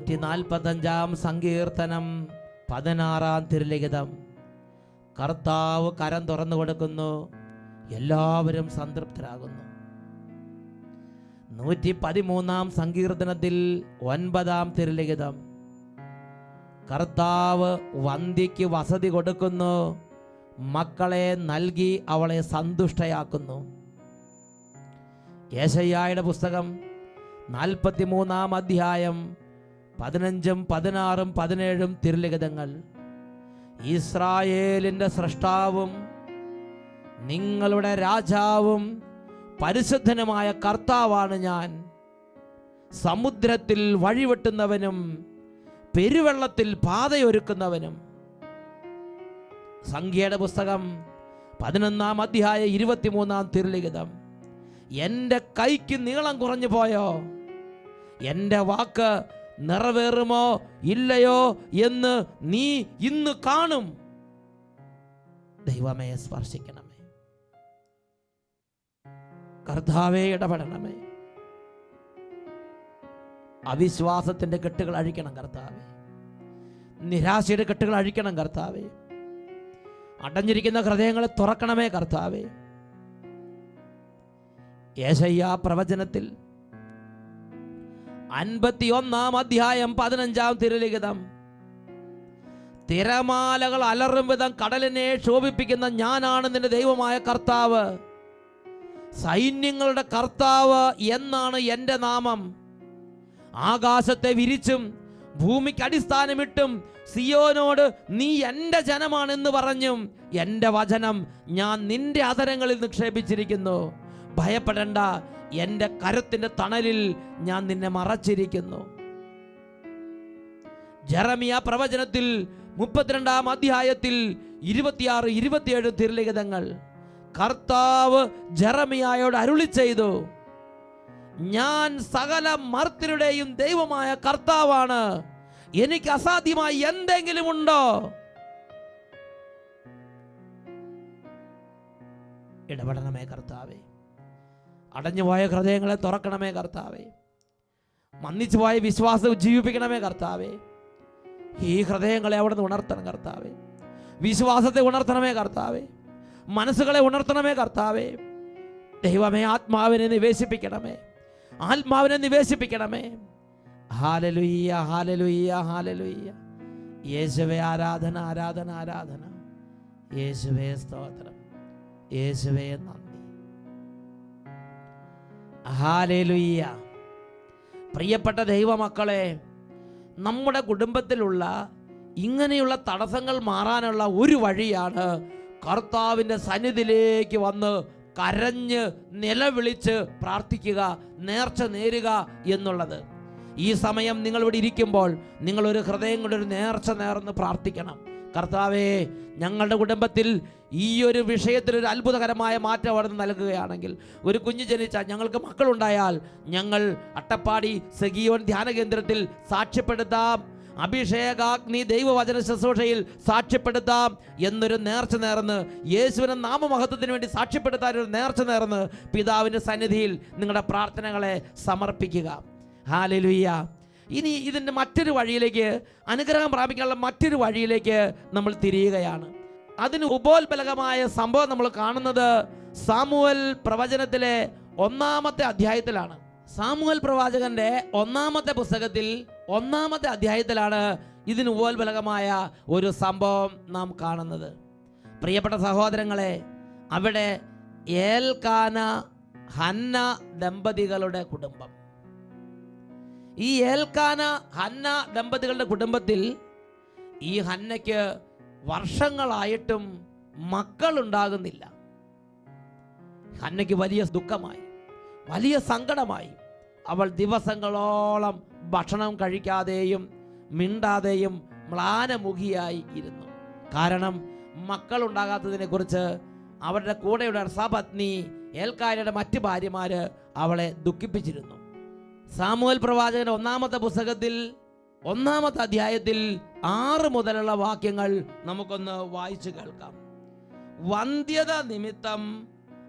നൂറ്റി നാൽപ്പത്തഞ്ചാം സങ്കീർത്തനം പതിനാറാം തിരുലിഖിതം. കർത്താവ് കരം തുറന്നു കൊടുക്കുന്നു. എല്ലാവരും സംതൃപ്തരാകുന്നു. നൂറ്റി പതിമൂന്നാം സങ്കീർത്തനത്തിൽ ഒൻപതാം തിരുലിഖിതം. കർത്താവ് വന്ധ്യയ്ക്ക് വസതി കൊടുക്കുന്നു. മക്കളെ നൽകി അവളെ സന്തുഷ്ടയാക്കുന്നു. യേശയ്യായുടെ പുസ്തകം നാൽപ്പത്തിമൂന്നാം അധ്യായം പതിനഞ്ചും പതിനാറും പതിനേഴും തിരുലിഖിതങ്ങൾ. ഇസ്രായേലിന്റെ സൃഷ്ടാവും നിങ്ങളുടെ രാജാവും പരിശുദ്ധനുമായ കർത്താവാണ് ഞാൻ. സമുദ്രത്തിൽ വഴിവെട്ടുന്നവനും പെരുവെള്ളത്തിൽ പാതയൊരുക്കുന്നവനും. സംഖ്യയുടെ പുസ്തകം പതിനൊന്നാം അധ്യായ ഇരുപത്തിമൂന്നാം തിരുലിഖിതം. എന്റെ കൈക്ക് നീളം കുറഞ്ഞു പോയോ? എന്റെ വാക്ക് നിറവേറുമോ ഇല്ലയോ എന്ന് നീ ഇന്ന് കാണും. ദൈവമേ സ്പർശിക്കണമേ. കർത്താവേ ഇടപെടണമേ. അവിശ്വാസത്തിന്റെ കെട്ടുകൾ അഴിക്കണം കർത്താവേ. നിരാശയുടെ കെട്ടുകൾ അഴിക്കണം കർത്താവേ. അടഞ്ഞിരിക്കുന്ന ഹൃദയങ്ങളെ തുറക്കണമേ കർത്താവേ. യേശയ്യ പ്രവചനത്തിൽ അൻപത്തിയൊന്നാം അധ്യായം പതിനഞ്ചാം തിരുലിഖിതം. തിരമാലകൾ അലറും വിധം കടലിനെ ശോഭിപ്പിക്കുന്ന ഞാനാണ് നിന്റെ ദൈവമായ കർത്താവ്. സൈന്യങ്ങളുടെ കർത്താവ് എന്നാണ് എന്റെ നാമം. ആകാശത്തെ വിരിച്ചും ഭൂമിക്ക് അടിസ്ഥാനമിട്ടും സിയോനോട് നീ എന്റെ ജനമാണെന്ന് പറഞ്ഞും എന്റെ വചനം ഞാൻ നിന്റെ അതരങ്ങളിൽ നിക്ഷേപിച്ചിരിക്കുന്നു. ഭയപ്പെടേണ്ട എന്റെ കരത്തിന്റെ തണലിൽ ഞാൻ നിന്നെ മറച്ചിരിക്കുന്നു. ജറമിയ പ്രവചനത്തിൽ മുപ്പത്തിരണ്ടാം അധ്യായത്തിൽ ഇരുപത്തിയാറ് ഇരുപത്തിയേഴ് തിരുലിഖിതങ്ങൾ കർത്താവ് ജറമിയായോട് അരുളി ചെയ്തു ഞാൻ സകല മർത്തിനുടെയും ദൈവമായ കർത്താവാണ്. എനിക്ക് അസാധ്യമായി എന്തെങ്കിലും ഉണ്ടോ? ഇടപെടണമേ കർത്താവേ. അടഞ്ഞുപോയ ഹൃദയങ്ങളെ തുറക്കണമേ കർത്താവേ. മന്ദിച്ചുപോയ വിശ്വാസം ജീവിപ്പിക്കണമേ കർത്താവേ. ഈ ഹൃദയങ്ങളെ അവിടെ നിന്ന് ഉണർത്തണം കർത്താവേ. വിശ്വാസത്തെ ഉണർത്തണമേ കർത്താവേ. മനസ്സുകളെ ഉണർത്തണമേ കർത്താവേ. ദൈവമേ ആത്മാവിനെ നിവേശിപ്പിക്കണമേ. ആത്മാവിനെ നിവേശിപ്പിക്കണമേ. ഹാലലുയ്യ ഹാലലുയ്യ ഹാലലുയ്യ. യേശുവേ ആരാധന ആരാധന ആരാധന. യേശുവേ സ്തോത്രം. യേശുവേ നന്ദി. ഹാലലുയ്യ. പ്രിയപ്പെട്ട ദൈവമക്കളെ നമ്മുടെ കുടുംബത്തിലുള്ള ഇങ്ങനെയുള്ള തടസ്സങ്ങൾ മാറാനുള്ള ഒരു വഴിയാണ് കർത്താവിന്റെ സന്നിധിയിലേക്ക് വന്ന് കരഞ്ഞ് നിലവിളിച്ച് പ്രാർത്ഥിക്കുക നേർച്ച നേരുക എന്നുള്ളത്. ഈ സമയം നിങ്ങൾ ഇവിടെ ഇരിക്കുമ്പോൾ നിങ്ങളൊരു ഹൃദയം കൊണ്ട് ഒരു നേർച്ച നേർന്ന് പ്രാർത്ഥിക്കണം. കർത്താവേ ഞങ്ങളുടെ കുടുംബത്തിൽ ഈ ഒരു വിഷയത്തിൽ ഒരു അത്ഭുതകരമായ മാറ്റം അവിടെ നൽകുകയാണെങ്കിൽ ഒരു കുഞ്ഞ് ജനിച്ചാൽ ഞങ്ങൾക്ക് മക്കളുണ്ടായാൽ ഞങ്ങൾ അട്ടപ്പാടി സെഗിയോൻ ധ്യാന കേന്ദ്രത്തിൽ സാക്ഷ്യപ്പെടുത്താം. അഭിഷേകാഗ്നി ദൈവവചന ശുശ്രൂഷയിൽ സാക്ഷ്യപ്പെടുത്താം എന്നൊരു നേർച്ച നേർന്ന് യേശുവിനെ നാമമഹത്വത്തിന് വേണ്ടി സാക്ഷ്യപ്പെടുത്താൻ ഒരു നേർച്ച നേർന്ന് പിതാവിന്റെ സന്നിധിയിൽ നിങ്ങളുടെ പ്രാർത്ഥനകളെ സമർപ്പിക്കുക. ഹാലലുയ്യ ഇനി ഇതിന്റെ മറ്റൊരു വഴിയിലേക്ക് അനുഗ്രഹം പ്രാപിക്കാനുള്ള മറ്റൊരു വഴിയിലേക്ക് നമ്മൾ തിരിയുകയാണ്. അതിന് ഉപോത്ബലകമായ സംഭവം നമ്മൾ കാണുന്നത് സാമുവൽ പ്രവചനത്തിലെ ഒന്നാമത്തെ അധ്യായത്തിലാണ്. സാമുവൽ പ്രവാചകന്റെ ഒന്നാമത്തെ പുസ്തകത്തിൽ ഒന്നാമത്തെ അധ്യായത്തിലാണ് ഇതിന് ഉപോത്ബലകമായ ഒരു സംഭവം നാം കാണുന്നത്. പ്രിയപ്പെട്ട സഹോദരങ്ങളെ അവിടെ ഏൽക്കാന ഹന്ന ദമ്പതികളുടെ കുടുംബം. ഈ ഏൽക്കാന ഹന്ന ദമ്പതികളുടെ കുടുംബത്തിൽ ഈ ഹന്നയ്ക്ക് വർഷങ്ങളായിട്ടും മക്കളുണ്ടാകുന്നില്ല. ഹന്നയ്ക്ക് വലിയ ദുഃഖമായി വലിയ സങ്കടമായി. അവൾ ദിവസങ്ങളോളം ഭക്ഷണം കഴിക്കാതെയും മിണ്ടാതെയും മ്ലാനമുഖിയായി ഇരുന്നു. കാരണം മക്കളുണ്ടാകാത്തതിനെ കുറിച്ച് അവരുടെ കൂടെയുള്ള സപത്നി ഏൽക്കാരിയുടെ മറ്റ് ഭാര്യമാര് അവളെ ദുഃഖിപ്പിച്ചിരുന്നു. സാമുവൽ പ്രവാചകന്റെ ഒന്നാമത്തെ പുസ്തകത്തിൽ ഒന്നാമത്തെ അധ്യായത്തിൽ ആറ് മുതലുള്ള വാക്യങ്ങൾ നമുക്കൊന്ന് വായിച്ചു കേൾക്കാം. വന്ധ്യത നിമിത്തം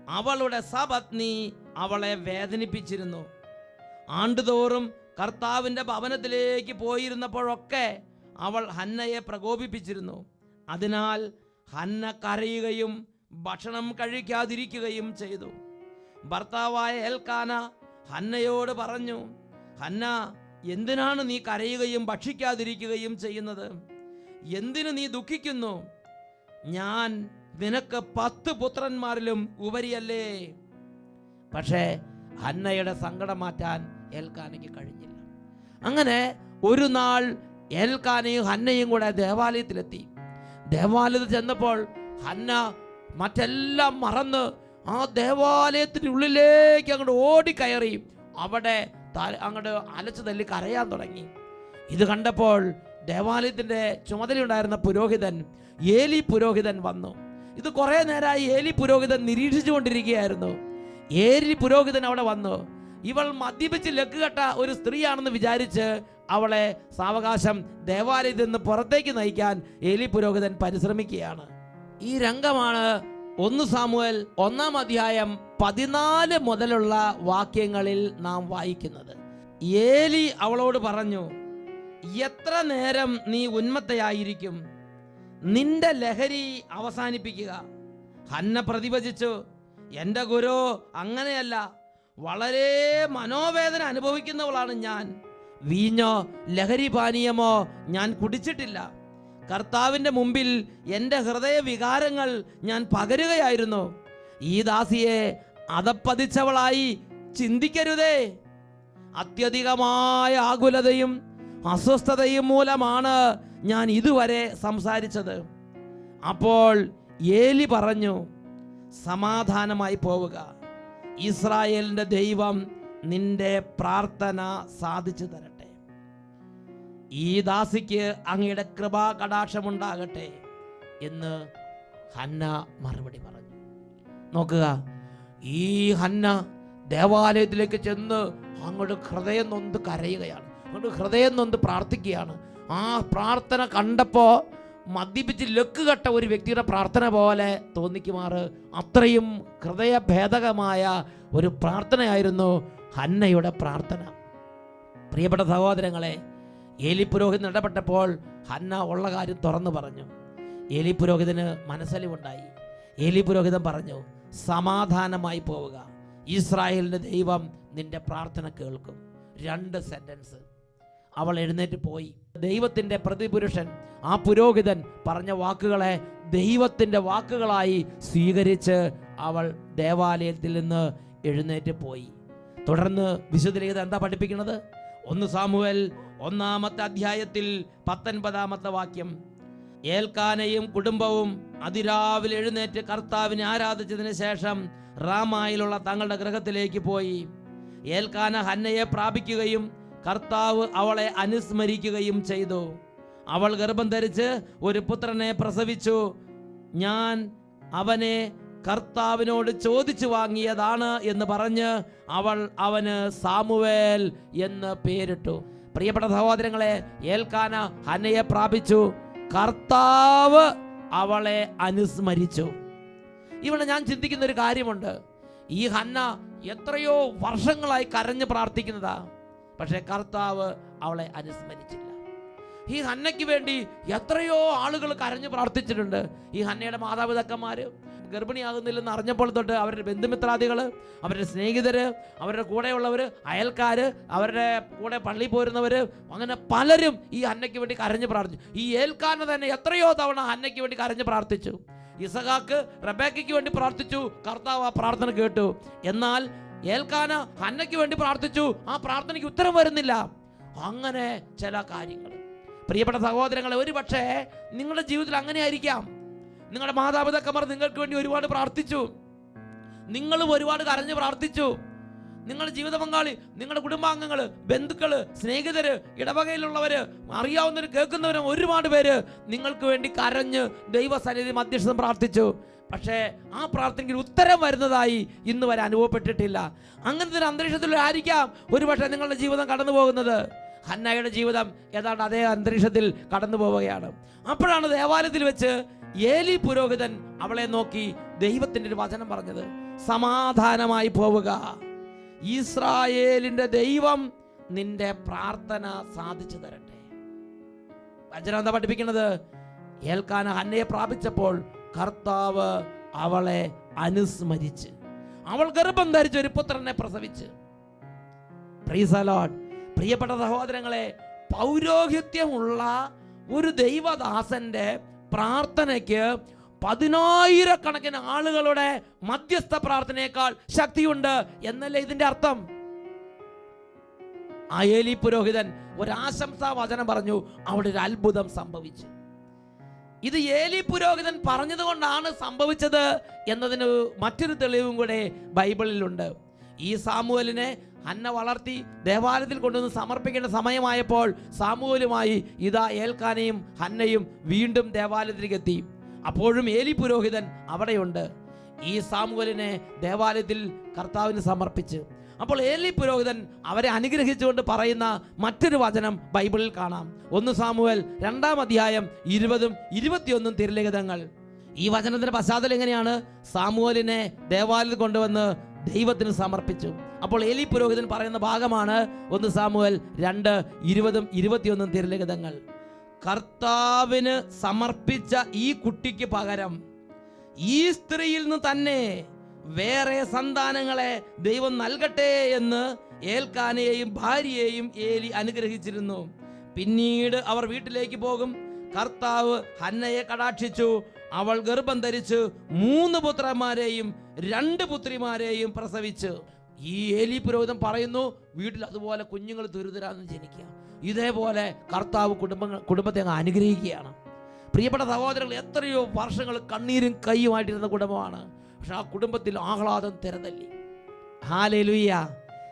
അവളുടെ സപത്നി അവളെ വേദനിപ്പിച്ചിരുന്നു. ആണ്ടുതോറും കർത്താവിന്റെ ഭവനത്തിലേക്ക് പോയിരുന്നപ്പോഴൊക്കെ അവൾ ഹന്നയെ പ്രകോപിപ്പിച്ചിരുന്നു. അതിനാൽ ഹന്ന കരയുകയും ഭക്ഷണം കഴിക്കാതിരിക്കുകയും ചെയ്തു. ഭർത്താവായ എൽക്കാന ഹന്നയോട് പറഞ്ഞു ഹന്ന എന്തിനാണ് നീ കരയുകയും ഭക്ഷിക്കാതിരിക്കുകയും ചെയ്യുന്നത്? എന്തിനു നീ ദുഃഖിക്കുന്നു? ഞാൻ നിനക്ക് പത്ത് പുത്രന്മാരിലും ഉപരിയല്ലേ? പക്ഷേ ഹന്നയുടെ സങ്കടം മാറ്റാൻ ഏൽക്കാനയ്ക്ക് കഴിഞ്ഞില്ല. അങ്ങനെ ഒരു നാൾ ഏൽക്കാനയും ഹന്നയും കൂടെ ദേവാലയത്തിലെത്തി. ദേവാലയത്തിൽ ചെന്നപ്പോൾ ഹന്ന മറ്റെല്ലാം മറന്ന് ആ ദേവാലയത്തിന്റെ ഉള്ളിലേക്ക് അങ്ങോട്ട് ഓടിക്കയറി അവിടെ അങ്ങോട്ട് അലച്ചു തല്ലി കരയാൻ തുടങ്ങി. ഇത് കണ്ടപ്പോൾ ദേവാലയത്തിന്റെ ചുമതലയുണ്ടായിരുന്ന പുരോഹിതൻ ഏലി പുരോഹിതൻ വന്നു. ഇത് കുറേ നേരമായി ഏലി പുരോഹിതൻ നിരീക്ഷിച്ചു കൊണ്ടിരിക്കുകയായിരുന്നു ഏലി പുരോഹിതൻ അവിടെ വന്നു. ഇവൾ മദ്യപിച്ച് ലക്കുകെട്ട ഒരു സ്ത്രീയാണെന്ന് വിചാരിച്ച് അവളെ സാവകാശം ദേവാലയത്തിൽ നിന്ന് പുറത്തേക്ക് നയിക്കാൻ ഏലി പുരോഹിതൻ പരിശ്രമിക്കുകയാണ്. ഈ രംഗമാണ് ഒന്ന് സാമുവൽ ഒന്നാം അധ്യായം പതിനാല് മുതലുള്ള വാക്യങ്ങളിൽ നാം വായിക്കുന്നത്. ഏലി അവളോട് പറഞ്ഞു എത്ര നേരം നീ ഉന്മത്തയായിരിക്കും? നിന്റെ ലഹരി അവസാനിപ്പിക്കുക. ഹന്ന പ്രതിഭജിച്ചു എന്റെ ഗുരു അങ്ങനെയല്ല. വളരെ മനോവേദന അനുഭവിക്കുന്നവളാണ് ഞാൻ. വീഞ്ഞോ ലഹരി പാനീയമോ ഞാൻ കുടിച്ചിട്ടില്ല. കർത്താവിന്റെ മുമ്പിൽ എന്റെ ഹൃദയ വികാരങ്ങൾ ഞാൻ പകരുകയായിരുന്നു. ഈ ദാസിയെ അതപ്പതിച്ചവളായി ചിന്തിക്കരുതേ. അത്യധികമായ ആകുലതയും അസ്വസ്ഥതയും മൂലമാണ് ഞാൻ ഇതുവരെ സംസാരിച്ചത്. അപ്പോൾ ഏലി പറഞ്ഞു സമാധാനമായി പോവുക. ഇസ്രായേലിന്റെ ദൈവം നിന്റെ പ്രാർത്ഥന സാധിച്ചു തരട്ടെ ഈ ദാസിക്ക് അങ്ങയുടെ കൃപാ കടാക്ഷമുണ്ടാകട്ടെ എന്ന് ഹന്ന മറുപടി പറഞ്ഞു. നോക്കുക ഈ ഹന്ന ദേവാലയത്തിലേക്ക് ചെന്ന് അങ്ങോട്ട് ഹൃദയം നൊന്ത് കരയുകയാണ്. അങ്ങോട്ട് ഹൃദയം നൊന്ത് പ്രാർത്ഥിക്കുകയാണ്. ആ പ്രാർത്ഥന കണ്ടപ്പോൾ മദ്യപിച്ച് ലക്ക് കെട്ട ഒരു വ്യക്തിയുടെ പ്രാർത്ഥന പോലെ തോന്നിക്കുമാറ്. അത്രയും ഹൃദയഭേദകമായ ഒരു പ്രാർത്ഥനയായിരുന്നു ഹന്നയുടെ പ്രാർത്ഥന. പ്രിയപ്പെട്ട സഹോദരങ്ങളെ ഏലി പുരോഹിതൻ ഇടപെട്ടപ്പോൾ ഹന്ന ഉള്ള കാര്യം തുറന്നു പറഞ്ഞു. ഏലി പുരോഹിതന് മനസ്സലിവുണ്ടായി. ഏലി പുരോഹിതൻ പറഞ്ഞു സമാധാനമായി പോവുക. ഇസ്രായേലിന്റെ ദൈവം നിന്റെ പ്രാർത്ഥന കേൾക്കും. രണ്ട് സെന്റൻസ് അവൾ എഴുന്നേറ്റ് പോയി. ദൈവത്തിന്റെ പ്രതിപുരുഷൻ ആ പുരോഹിതൻ പറഞ്ഞ വാക്കുകളെ ദൈവത്തിന്റെ വാക്കുകളായി സ്വീകരിച്ച് അവൾ ദേവാലയത്തിൽ നിന്ന് എഴുന്നേറ്റ് പോയി. തുടർന്ന് വിശുദ്ധലിഖിതം എന്താ പഠിപ്പിക്കുന്നത്? ഒന്ന് സാമുവൽ ഒന്നാമത്തെ അധ്യായത്തിൽ പത്തൊൻപതാമത്തെ വാക്യം. ഏൽക്കാനയും കുടുംബവും അതിരാവിലെ എഴുന്നേറ്റ് കർത്താവിനെ ആരാധിച്ചതിന് ശേഷം റാമായിലുള്ള തങ്ങളുടെ ഗ്രഹത്തിലേക്ക് പോയി. ഏൽക്കാന ഹന്നയെ പ്രാപിക്കുകയും കർത്താവ് അവളെ അനുസ്മരിക്കുകയും ചെയ്തു. അവൾ ഗർഭം ധരിച്ച് ഒരു പുത്രനെ പ്രസവിച്ചു. ഞാൻ അവനെ കർത്താവിനോട് ചോദിച്ചു വാങ്ങിയതാണ് എന്ന് പറഞ്ഞ് അവൾ അവന് സാമുവേൽ എന്ന് പേരിട്ടു. പ്രിയപ്പെട്ട സഹോദരങ്ങളെ ഏൽക്കാന ഹനയെ പ്രാപിച്ചു. കർത്താവ് അവളെ അനുസ്മരിച്ചു. ഇവിടെ ഞാൻ ചിന്തിക്കുന്ന ഒരു കാര്യമുണ്ട്. ഈ ഹന്ന എത്രയോ വർഷങ്ങളായി കരഞ്ഞ് പ്രാർത്ഥിക്കുന്നതാ. പക്ഷേ കർത്താവ് അവളെ അനുസ്മരിച്ചില്ല. ഈ ഹന്നയ്ക്ക് വേണ്ടി എത്രയോ ആളുകൾ കരഞ്ഞു പ്രാർത്ഥിച്ചിട്ടുണ്ട്. ഈ ഹന്നയുടെ മാതാപിതാക്കന്മാര് ഗർഭിണിയാകുന്നില്ലെന്ന് അറിഞ്ഞപ്പോൾ തൊട്ട് അവരുടെ ബന്ധുമിത്രാദികൾ അവരുടെ സ്നേഹിതർ അവരുടെ കൂടെയുള്ളവർ അയൽക്കാർ അവരുടെ കൂടെ പള്ളി പോരുന്നവർ അങ്ങനെ പലരും ഈ അന്നയ്ക്ക് വേണ്ടി കരഞ്ഞ് പ്രാർത്ഥിച്ചു. ഈ ഏൽക്കാരനെ തന്നെ എത്രയോ തവണ അന്നയ്ക്ക് വേണ്ടി കരഞ്ഞ് പ്രാർത്ഥിച്ചു. ഇസഹാക്ക് റബേക്കയ്ക്ക് വേണ്ടി പ്രാർത്ഥിച്ചു കർത്താവ് ആ പ്രാർത്ഥന കേട്ടു. എന്നാൽ ഏൽക്കാന ഹന്നയ്ക്ക് വേണ്ടി പ്രാർത്ഥിച്ചു ആ പ്രാർത്ഥനയ്ക്ക് ഉത്തരം വരുന്നില്ല. അങ്ങനെ ചില കാര്യങ്ങൾ പ്രിയപ്പെട്ട സഹോദരങ്ങളെ ഒരു പക്ഷേ നിങ്ങളുടെ ജീവിതത്തിൽ അങ്ങനെ ആയിരിക്കാം നിങ്ങളുടെ മാതാപിതാക്കന്മാർ നിങ്ങൾക്ക് വേണ്ടി ഒരുപാട് പ്രാർത്ഥിച്ചു. നിങ്ങളും ഒരുപാട് കരഞ്ഞ് പ്രാർത്ഥിച്ചു. നിങ്ങളുടെ ജീവിത പങ്കാളി നിങ്ങളുടെ കുടുംബാംഗങ്ങൾ ബന്ധുക്കൾ സ്നേഹിതര് ഇടവകയിലുള്ളവര് അറിയാവുന്നവർ കേൾക്കുന്നവരും ഒരുപാട് പേര് നിങ്ങൾക്ക് വേണ്ടി കരഞ്ഞ് ദൈവസന്നിധി മധ്യസ്ഥം പ്രാർത്ഥിച്ചു. പക്ഷേ ആ പ്രാർത്ഥനയ്ക്ക് ഉത്തരം വരുന്നതായി ഇന്ന് വരെ അനുഭവപ്പെട്ടിട്ടില്ല. അങ്ങനത്തെ ഒരു അന്തരീക്ഷത്തിലായിരിക്കാം ഒരുപക്ഷെ നിങ്ങളുടെ ജീവിതം കടന്നു പോകുന്നത്. ഹന്നയുടെ ജീവിതം ഏതാണ്ട് അതേ അന്തരീക്ഷത്തിൽ കടന്നു പോവുകയാണ്. അപ്പോഴാണ് ദേവാലയത്തിൽ വെച്ച് ഏലി പുരോഹിതൻ അവളെ നോക്കി ദൈവത്തിന്റെ ഒരു വചനം പറഞ്ഞത് സമാധാനമായി പോവുക. ഇസ്രായേലിന്റെ ദൈവം നിന്റെ പ്രാർത്ഥന സാധിച്ചു തരട്ടെ. വചനം എന്താ പഠിപ്പിക്കുന്നത്? ഏൽക്കാന ഹന്നയെ പ്രാപിച്ചപ്പോൾ കർത്താവ് അവളെ അനുസ്മരിച്ച് അവൾ ഗർഭം ധരിച്ച് ഒരു പുത്രനെ പ്രസവിച്ച്. പ്രിയപ്പെട്ട സഹോദരങ്ങളെ പൗരോഹിത്യമുള്ള ഒരു ദൈവദാസന്റെ പ്രാർത്ഥനയ്ക്ക് പതിനായിരക്കണക്കിന് ആളുകളുടെ മധ്യസ്ഥ പ്രാർത്ഥനയേക്കാൾ ശക്തിയുണ്ട് എന്നല്ലേ ഇതിന്റെ അർത്ഥം? അയേലി പുരോഹിതൻ ഒരാശംസാ വചനം പറഞ്ഞു അവിടെ ഒരു അത്ഭുതം സംഭവിച്ചു. ഇത് ഏലി പുരോഹിതൻ പറഞ്ഞതുകൊണ്ടാണ് സംഭവിച്ചത് എന്നതിന് മറ്റൊരു തെളിവും കൂടെ ബൈബിളിലുണ്ട്. ഈ സാമുവലിനെ അന്ന വളർത്തി ദേവാലയത്തിൽ കൊണ്ടുവന്ന് സമർപ്പിക്കേണ്ട സമയമായപ്പോൾ സാമുവലുമായി ഇതാ ഏൽക്കാനയും ഹന്നയും വീണ്ടും ദേവാലയത്തിലേക്ക് എത്തി. അപ്പോഴും ഏലി പുരോഹിതൻ അവിടെയുണ്ട്. ഈ സാമുവലിനെ ദേവാലയത്തിൽ കർത്താവിന് സമർപ്പിച്ച്. അപ്പോൾ ഏലി പുരോഹിതൻ അവരെ അനുഗ്രഹിച്ചുകൊണ്ട് പറയുന്ന മറ്റൊരു വചനം ബൈബിളിൽ കാണാം. ഒന്ന് സാമുവൽ രണ്ടാം അധ്യായം ഇരുപതും ഇരുപത്തിയൊന്നും തിരുലിഖിതങ്ങൾ. ഈ വചനത്തിന്റെ പശ്ചാത്തലം എങ്ങനെയാണ്? സാമുവലിനെ ദേവാലയത്തിൽ കൊണ്ടുവന്ന് ദൈവത്തിന് സമർപ്പിച്ചു. അപ്പോൾ എലി പുരോഹിതൻ പറയുന്ന ഭാഗമാണ് ഒന്ന് സാമുവൽ രണ്ട് ഇരുപതും ഇരുപത്തിയൊന്നും തിരലിഖിതങ്ങൾ. കർത്താവിന് സമർപ്പിച്ച ഈ കുട്ടിക്ക് പകരം ഈ സ്ത്രീയിൽ നിന്ന് തന്നെ വേറെ സന്താനങ്ങളെ ദൈവം നൽകട്ടെ എന്ന് ഏൽക്കാനയെയും ഭാര്യയെയും ഏലി അനുഗ്രഹിച്ചിരുന്നു. പിന്നീട് അവർ വീട്ടിലേക്ക് പോകും. കർത്താവ് ഹന്നയെ കടാക്ഷിച്ചു. അവൾ ഗർഭം ധരിച്ച് മൂന്ന് പുത്രന്മാരെയും രണ്ട് പുത്രിമാരെയും പ്രസവിച്ച്. ഈ ഏലി പുരോഹിതം പറയുന്നു വീട്ടിൽ അതുപോലെ കുഞ്ഞുങ്ങൾ ദുരിതരാന്ന് ജനിക്കുക. ഇതേപോലെ കർത്താവ് കുടുംബങ്ങൾ കുടുംബത്തെ അങ്ങ് അനുഗ്രഹിക്കുകയാണ്. പ്രിയപ്പെട്ട സഹോദരങ്ങൾ എത്രയോ വർഷങ്ങൾ കണ്ണീരും കൈയുമായിട്ടിരുന്ന കുടുംബമാണ്. പക്ഷെ ആ കുടുംബത്തിൽ ആഹ്ലാദം തിരതല്ലി. ഹാലേ ലുയ്യ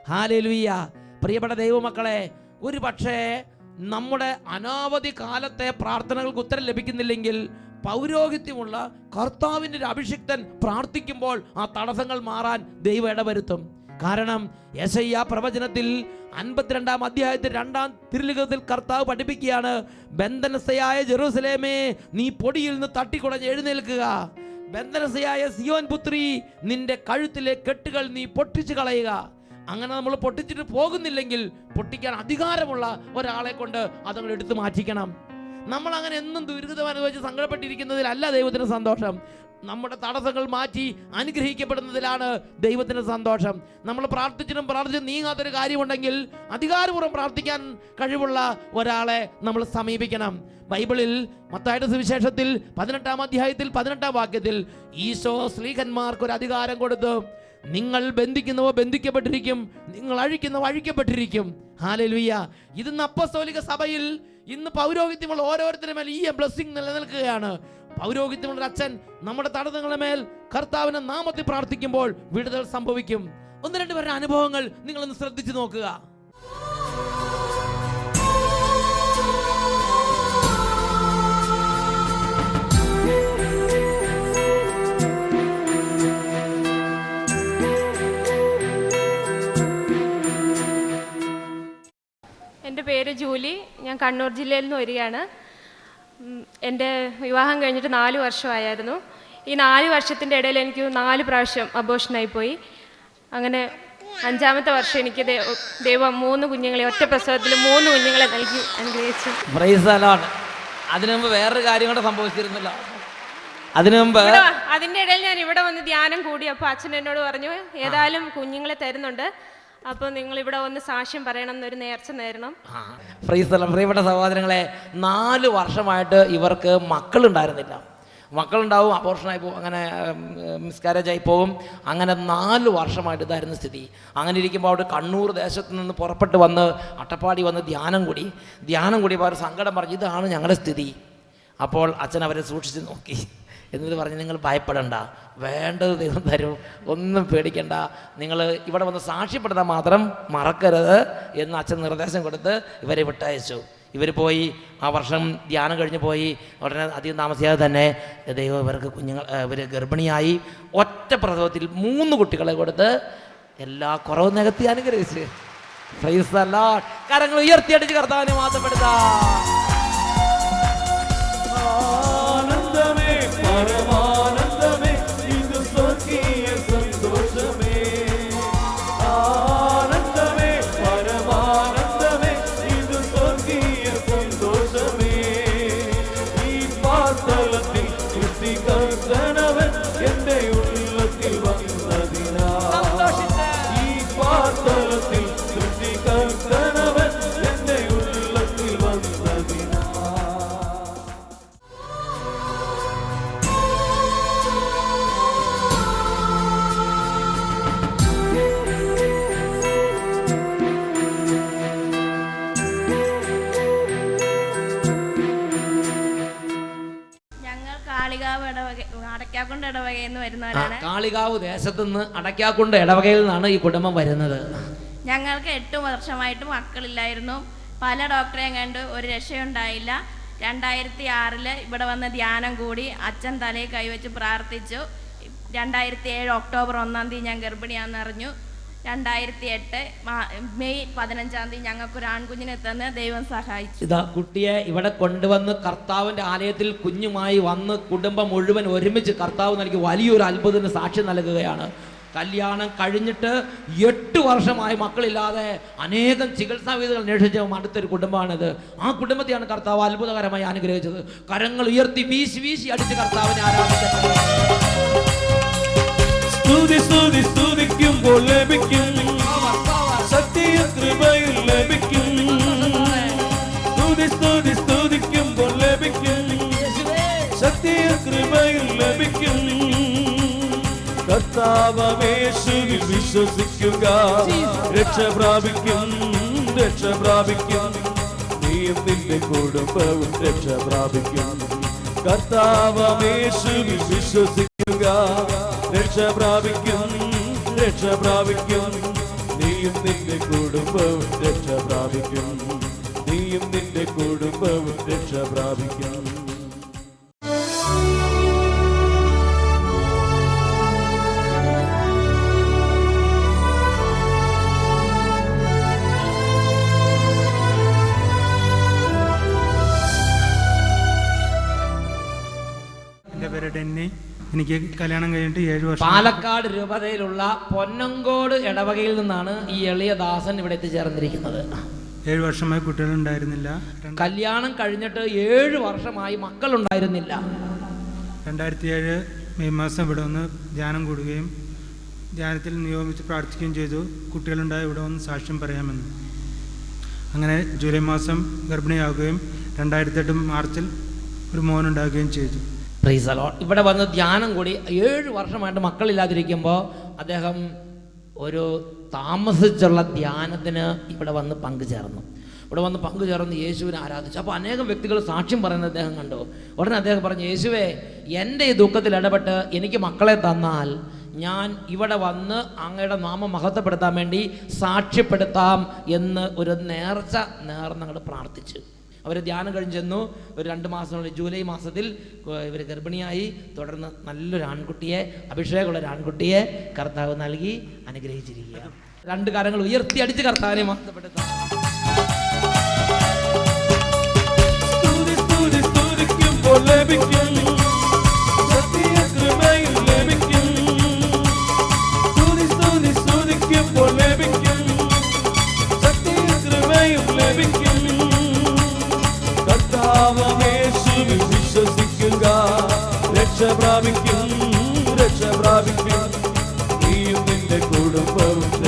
ഹാലേ ലുയ്യ പ്രിയപ്പെട്ട ദൈവമക്കളെ ഒരു പക്ഷേ നമ്മുടെ അനാവധി കാലത്തെ പ്രാർത്ഥനകൾക്ക് ഉത്തരം ലഭിക്കുന്നില്ലെങ്കിൽ പൗരോഹിത്യമുള്ള കർത്താവിന്റെ ഒരു അഭിഷിക്തൻ പ്രാർത്ഥിക്കുമ്പോൾ ആ തടസ്സങ്ങൾ മാറാൻ ദൈവം ഇടവരുത്തും. കാരണം യശയ്യ പ്രവചനത്തിൽ അൻപത്തിരണ്ടാം അധ്യായത്തിൽ രണ്ടാം തിരുലിഖത്തിൽ കർത്താവ് പഠിപ്പിക്കുകയാണ് ബന്ധനസ്ഥയായ ജെറൂസലേമേ നീ പൊടിയിൽ നിന്ന് തട്ടിക്കുടഞ്ഞ് എഴുന്നേൽക്കുക. ബന്ധനസ്ഥയായ സിയോൻ പുത്രി നിന്റെ കഴുത്തിലെ കെട്ടുകൾ നീ പൊട്ടിച്ചു കളയുക. അങ്ങനെ നമ്മൾ പൊട്ടിച്ചിട്ട് പോകുന്നില്ലെങ്കിൽ പൊട്ടിക്കാൻ അധികാരമുള്ള ഒരാളെ കൊണ്ട് അതങ്ങൾ എടുത്തു മാറ്റിക്കണം. നമ്മൾ അങ്ങനെ എന്നും ദുരിതം അനുഭവിച്ച് സങ്കടപ്പെട്ടിരിക്കുന്നതിലല്ല ദൈവത്തിന് സന്തോഷം. നമ്മുടെ തടസ്സങ്ങൾ മാറ്റി അനുഗ്രഹിക്കപ്പെടുന്നതിലാണ് ദൈവത്തിന്റെ സന്തോഷം. നമ്മൾ പ്രാർത്ഥിച്ചിട്ടും പ്രാർത്ഥിച്ചും നീങ്ങാത്തൊരു കാര്യമുണ്ടെങ്കിൽ അധികാരപൂർവം പ്രാർത്ഥിക്കാൻ കഴിവുള്ള ഒരാളെ നമ്മൾ സമീപിക്കണം. ബൈബിളിൽ മത്തായുടെ സുവിശേഷത്തിൽ പതിനെട്ടാം അധ്യായത്തിൽ പതിനെട്ടാം വാക്യത്തിൽ ഈശോ സ്ലീഹന്മാർക്ക് ഒരു അധികാരം കൊടുത്തു. നിങ്ങൾ ബന്ധിക്കുന്നവ ബന്ധിക്കപ്പെട്ടിരിക്കും. നിങ്ങൾ അഴിക്കുന്നവ അഴിക്കപ്പെട്ടിരിക്കും. ഹാലലുയ്യ ഇത് നപ്പസോലിക സഭയിൽ ഇന്ന് പൗരോഹിത്യമുള്ള ഓരോരുത്തരുടെ മേൽ ഈ ബ്ലെസ്സിങ് നിലനിൽക്കുകയാണ്. പൗരോഹിത്യമുള്ള അച്ഛൻ നമ്മുടെ തടസ്സങ്ങളുടെ മേൽ കർത്താവിനെ നാമത്തിൽ പ്രാർത്ഥിക്കുമ്പോൾ വിടുതൽ സംഭവിക്കും. ഒന്ന് രണ്ട് പേരുടെ അനുഭവങ്ങൾ നിങ്ങളൊന്ന് ശ്രദ്ധിച്ചു നോക്കുക. എന്റെ പേര് ജൂലി. ഞാൻ കണ്ണൂർ ജില്ലയിൽ നിന്ന് വരികയാണ്. എന്റെ വിവാഹം കഴിഞ്ഞിട്ട് നാല് വർഷമായിരുന്നു ഈ നാല് വർഷത്തിന്റെ ഇടയിൽ എനിക്ക് നാല് പ്രാവശ്യം അബോഷനായി പോയി അങ്ങനെ അഞ്ചാമത്തെ വർഷം എനിക്ക് ദൈവം മൂന്ന് കുഞ്ഞുങ്ങളെ ഒറ്റ പ്രസവത്തിൽ മൂന്ന് കുഞ്ഞുങ്ങളെ നൽകി അനുഗ്രഹിച്ചു. അതിനു മുമ്പ് വേറൊരു കാര്യം കൂടെ സംഭവിച്ചിരുന്നില്ല. അതിനു മുമ്പ് അതിന്റെ ഇടയിൽ ഞാൻ ഇവിടെ വന്ന് ധ്യാനം കൂടി. അപ്പോൾ അച്ഛൻ എന്നോട് പറഞ്ഞു ഏതായാലും കുഞ്ഞുങ്ങളെ തരുന്നുണ്ട്. അപ്പോൾ നിങ്ങൾ ഇവിടെ വന്ന് സാക്ഷ്യം പറയണം എന്നൊരു നേർച്ച നേരണം. ഫ്രീസ് പ്രിയപ്പെട്ട സഹോദരങ്ങളെ നാല് വർഷമായിട്ട് ഇവർക്ക് മക്കളുണ്ടായിരുന്നില്ല. മക്കളുണ്ടാവും അപോർഷനായി പോകും അങ്ങനെ മിസ്കാരേജ് ആയി പോകും അങ്ങനെ നാല് വർഷമായിട്ട് ഇതായിരുന്നു സ്ഥിതി. അങ്ങനെ ഇരിക്കുമ്പോൾ അവിടെ കണ്ണൂർ ദേശത്തു നിന്ന് പുറപ്പെട്ട് വന്ന് അട്ടപ്പാടി വന്ന് ധ്യാനം കൂടി. ധ്യാനം കൂടിയപ്പോൾ അവർ സങ്കടം പറഞ്ഞു ഇതാണ് ഞങ്ങളുടെ സ്ഥിതി. അപ്പോൾ അച്ഛൻ അവരെ സൂക്ഷിച്ച് നോക്കി. എന്നിട്ട് പറഞ്ഞ് നിങ്ങൾ ഭയപ്പെടണ്ട. വേണ്ടത് ദൈവം തരും. ഒന്നും പേടിക്കണ്ട. നിങ്ങൾ ഇവിടെ വന്ന് സാക്ഷ്യപ്പെടുത്താൻ മാത്രം മറക്കരുത് എന്ന് അച്ഛൻ നിർദ്ദേശം കൊടുത്ത് ഇവരെ വിട്ടയച്ചു. ഇവർ പോയി. ആ വർഷം ധ്യാനം കഴിഞ്ഞ് പോയി. ഉടനെ അധികം താമസിയാതെ തന്നെ ദൈവം ഇവർക്ക് കുഞ്ഞുങ്ങൾ ഇവർ ഗർഭിണിയായി ഒറ്റ പ്രസവത്തിൽ മൂന്ന് കുട്ടികളെ കൊടുത്ത് എല്ലാ കുറവും നികത്തി അനുഗ്രഹിച്ച്. ഫ്രൈസ് അല്ല. കരങ്ങൾ ഉയർത്തിയടിച്ച് കർത്താവിനെ മാത്രപ്പെടുത്താം Karma. ഇടവകയിൽ നിന്ന് വരുന്നവരാണ് കാളികാവ് ദേശത്തു നിന്ന് അടയ്ക്കാക്കുണ്ട് ഇടവകയിൽ നിന്നാണ് ഈ കുടുംബം വരുന്നത്. ഞങ്ങൾക്ക് എട്ട് വർഷമായിട്ട് മക്കളില്ലായിരുന്നു. പല ഡോക്ടറെയും കണ്ട് ഒരു രക്ഷയുണ്ടായില്ല. രണ്ടായിരത്തി ആറിൽ ഇവിടെ വന്ന് ധ്യാനം കൂടി അച്ഛൻ തലയിൽ കൈവച്ച് പ്രാർത്ഥിച്ചു. രണ്ടായിരത്തി ഏഴ് ഒക്ടോബർ ഒന്നാം തീയതി ഞാൻ ഗർഭിണിയാണെന്ന് അറിഞ്ഞു. രണ്ടായിരത്തി എട്ട് മെയ് പതിനഞ്ചാം തീയതി ഞങ്ങൾക്കൊരു ആൺകുഞ്ഞിനെ തന്നെ ദൈവം സഹായിച്ചു. ഇതാ കുട്ടിയെ ഇവിടെ കൊണ്ടുവന്ന് കർത്താവിന്റെ ആലയത്തിൽ കുഞ്ഞുമായി വന്ന് കുടുംബം മുഴുവൻ ഒരുമിച്ച് കർത്താവ് നൽകി വലിയൊരു അത്ഭുതത്തിന് സാക്ഷ്യം നൽകുകയാണ്. കല്യാണം കഴിഞ്ഞിട്ട് എട്ട് വർഷമായി മക്കളില്ലാതെ അനേകം ചികിത്സാ വിധികൾ അന്വേഷിച്ച അടുത്തൊരു കുടുംബമാണിത്. ആ കുടുംബത്തെയാണ് കർത്താവ് അത്ഭുതകരമായി അനുഗ്രഹിച്ചത്. കരങ്ങൾ ഉയർത്തി വീശി വീശി അടിച്ച് കർത്താവിനെ ആരാധിക്കുന്നത് സ്തുതി സ്തുതി സ്തുതിക്കുമ്പോൾ ലഭിക്കും. സത്യ കൃപയിൽ ലഭിക്കും. സ്തുതി സ്തുതി സ്തുതിക്കുമ്പോൾ ലഭിക്കും. സത്യ കൃപയിൽ ലഭിക്കും. കർത്താവേശുവിൽ വിശ്വസിക്കുക. രക്ഷ പ്രാപിക്കും രക്ഷ പ്രാപിക്കും. നീയും നിന്റെ കുടുംബവും രക്ഷ പ്രാപിക്കും. കർത്താവേശുവിൽ വിശ്വസിക്കുക. രക്ഷ പ്രാപിക്കും രക്ഷ പ്രാപിക്കും. നീയും നിന്റെ കുടുംബവും രക്ഷ പ്രാപിക്കും. നീയും നിന്റെ കുടുംബവും രക്ഷ പ്രാപിക്കും. എനിക്ക് കല്യാണം കഴിഞ്ഞിട്ട് ഏഴ് വർഷം. പാലക്കാട് രൂപതയിലുള്ള പൊന്നങ്കോട് ഇടവകയിൽ നിന്നാണ് ഈ എളിയ ദാസൻ ഇവിടെ എത്തിച്ചേർന്നിരിക്കുന്നത്. ഏഴ് വർഷമായി കുട്ടികളുണ്ടായിരുന്നില്ല. ഉണ്ടായിരുന്നില്ല കല്യാണം കഴിഞ്ഞിട്ട് ഏഴ് വർഷമായി മക്കളുണ്ടായിരുന്നില്ല. രണ്ടായിരത്തി ഏഴ് മെയ് മാസം ഇവിടെ വന്ന് ധ്യാനം കൂടുകയും ധ്യാനത്തിൽ നിയോഗിച്ച് പ്രാർത്ഥിക്കുകയും ചെയ്തു. കുട്ടികളുണ്ടായ ഇവിടെ വന്ന് സാക്ഷ്യം പറയാമെന്ന്. അങ്ങനെ ജൂലൈ മാസം ഗർഭിണിയാവുകയും രണ്ടായിരത്തി എട്ട് മാർച്ചിൽ ഒരു മോനുണ്ടാകുകയും ചെയ്തു. The ഇവിടെ വന്ന് ധ്യാനം കൂടി ഏഴ് വർഷമായിട്ട് മക്കളില്ലാതിരിക്കുമ്പോൾ അദ്ദേഹം ഒരു താമസിച്ചുള്ള ധ്യാനത്തിന് ഇവിടെ വന്ന് പങ്കുചേർന്നു. ഇവിടെ വന്ന് പങ്കുചേർന്ന് യേശുവിനെ ആരാധിച്ചു. അപ്പോൾ അനേകം വ്യക്തികൾ സാക്ഷ്യം പറയുന്നത് അദ്ദേഹം കണ്ടു. ഉടനെ അദ്ദേഹം പറഞ്ഞു യേശുവേ എന്റെ ഈ ദുഃഖത്തിൽ ഇടപെട്ട് എനിക്ക് മക്കളെ തന്നാൽ ഞാൻ ഇവിടെ വന്ന് അങ്ങയുടെ നാമം മഹത്വപ്പെടുത്താൻ വേണ്ടി സാക്ഷ്യപ്പെടുത്താം എന്ന് ഒരു നേർച്ച നേർന്നങ്ങൾ പ്രാർത്ഥിച്ചു. അവർ ധ്യാനം കഴിഞ്ഞ് ചെന്നു. ഒരു രണ്ട് മാസത്തിനുള്ളിൽ ജൂലൈ മാസത്തിൽ ഇവർ ഗർഭിണിയായി. തുടർന്ന് നല്ലൊരു ആൺകുട്ടിയെ അഭിഷേകമുള്ള ഒരു ആൺകുട്ടിയെ കർത്താവ് നൽകി അനുഗ്രഹിച്ചിരിക്കുക രണ്ട് കാര്യങ്ങൾ ഉയർത്തി അടിച്ച് കർത്താവിനെ സ്തുതിക്കുമ്പോൾ ലഭിക്കും. രക്ഷ പ്രാപിക്കും രക്ഷ പ്രാപിക്കും നീയും നിന്റെ കുടുംബവും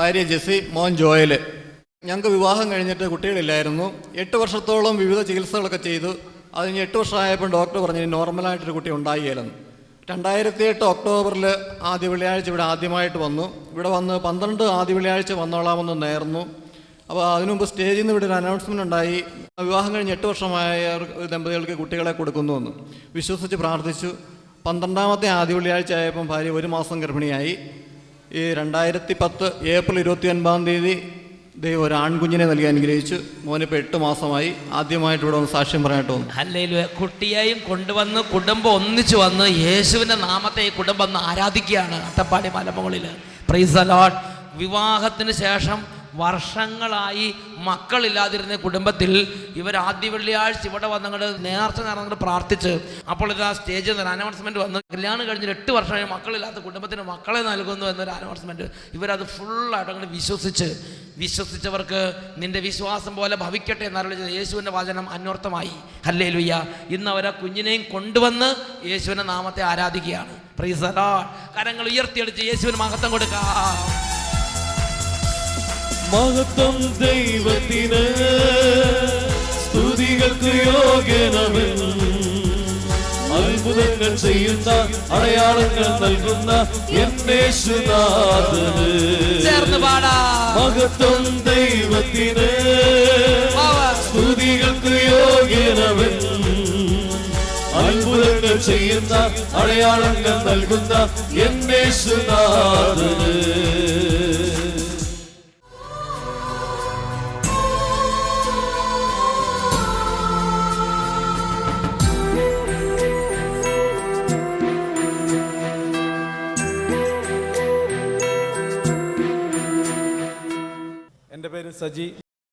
ഭാര്യ ജെസി മോൻ ജോയൽ ഞങ്ങൾക്ക് വിവാഹം കഴിഞ്ഞിട്ട് കുട്ടികളില്ലായിരുന്നു. എട്ട് വർഷത്തോളം വിവിധ ചികിത്സകളൊക്കെ ചെയ്തു. അതിന് എട്ട് വർഷമായപ്പോൾ ഡോക്ടർ പറഞ്ഞു "ഇനി നോർമലായിട്ടൊരു കുട്ടി ഉണ്ടായില്ലെന്ന് രണ്ടായിരത്തി എട്ട് ഒക്ടോബറിൽ ആദ്യ വെള്ളിയാഴ്ച ഇവിടെ ആദ്യമായിട്ട് വന്നു. ഇവിടെ വന്ന് പന്ത്രണ്ട് ആദ്യ വെള്ളിയാഴ്ച വന്നോളാമെന്ന് നേർന്നു. അപ്പോൾ അതിനു മുമ്പ് സ്റ്റേജിൽ നിന്ന് ഇവിടെ ഒരു അനൗൺസ്മെന്റ് ഉണ്ടായി. വിവാഹം കഴിഞ്ഞ് എട്ട് വർഷമായ ദമ്പതികൾക്ക് കുട്ടികളെ കൊടുക്കുന്നു എന്ന്. വിശ്വസിച്ച് പ്രാർത്ഥിച്ചു. പന്ത്രണ്ടാമത്തെ ആദ്യ വെള്ളിയാഴ്ച ആയപ്പം ഭാര്യ ഒരു മാസം ഗർഭിണിയായി. ഈ രണ്ടായിരത്തി പത്ത് ഏപ്രിൽ ഇരുപത്തി ഒൻപതാം തീയതി ദൈവം ഒരു ആൺകുഞ്ഞിനെ നൽകി അനുഗ്രഹിച്ചു. മോനിപ്പോൾ എട്ട് മാസമായി. ആദ്യമായിട്ട് ഇവിടെ ഒന്ന് സാക്ഷ്യം പറയാനായിട്ട് വന്നു. ഹല്ലേലൂയ കുട്ടിയെയും കൊണ്ടുവന്ന് കുടുംബം ഒന്നിച്ചു വന്ന് യേശുവിന്റെ നാമത്തെ ഈ കുടുംബം ആരാധിക്കുകയാണ് അട്ടപ്പാടി മലമുകളിൽ പ്രൈസ് അലോട്ട് വിവാഹത്തിന് ശേഷം വർഷങ്ങളായി മക്കളില്ലാതിരുന്ന കുടുംബത്തിൽ ഇവർ ആദ്യ വെള്ളിയാഴ്ച ഇവിടെ വന്നങ്ങോട്ട് നേർച്ച നടന്നിട്ട് പ്രാർത്ഥിച്ച് അപ്പോൾ ഇത് ആ സ്റ്റേജിൽ നിന്ന് അനൗൺസ്മെന്റ് വന്ന് കല്യാണം കഴിഞ്ഞിട്ട് എട്ട് വർഷമായി മക്കളില്ലാത്ത കുടുംബത്തിന് മക്കളെ നൽകുന്നു എന്നൊരു അനൗൺസ്മെന്റ് ഇവരത് ഫുള്ളായിട്ട് അങ്ങോട്ട് വിശ്വസിച്ച് വിശ്വസിച്ചവർക്ക് നിന്റെ വിശ്വാസം പോലെ ഭവിക്കട്ടെ എന്നറിയിച്ചത് യേശുവിന്റെ വചനം അന്വർത്ഥമായി. ഹല്ലേ ലുയ്യ ഇന്ന് അവരെ കുഞ്ഞിനെയും കൊണ്ടുവന്ന് യേശുവിന്റെ നാമത്തെ ആരാധിക്കുകയാണ്. പ്രീസലാ. കരങ്ങൾ ഉയർത്തിയെടുത്ത് യേശുവിന് മഹത്വം കൊടുക്കാം. മഹത്വം ദൈവത്തിന് സ്തുതികൾക്ക് യോഗ്യനവൻ അത്ഭുതങ്ങൾ ചെയ്യുന്ന അടയാളങ്ങൾ നൽകുന്ന എന്നേശുനാഥന് ചേർന്ന് പാടാ മഹത്വം ദൈവത്തിന് Power. സ്തുതികൾക്ക് യോഗ്യനവൻ അത്ഭുതങ്ങൾ ചെയ്യുന്ന അടയാളങ്ങൾ നൽകുന്ന എന്നേശുനാഥന് സജി.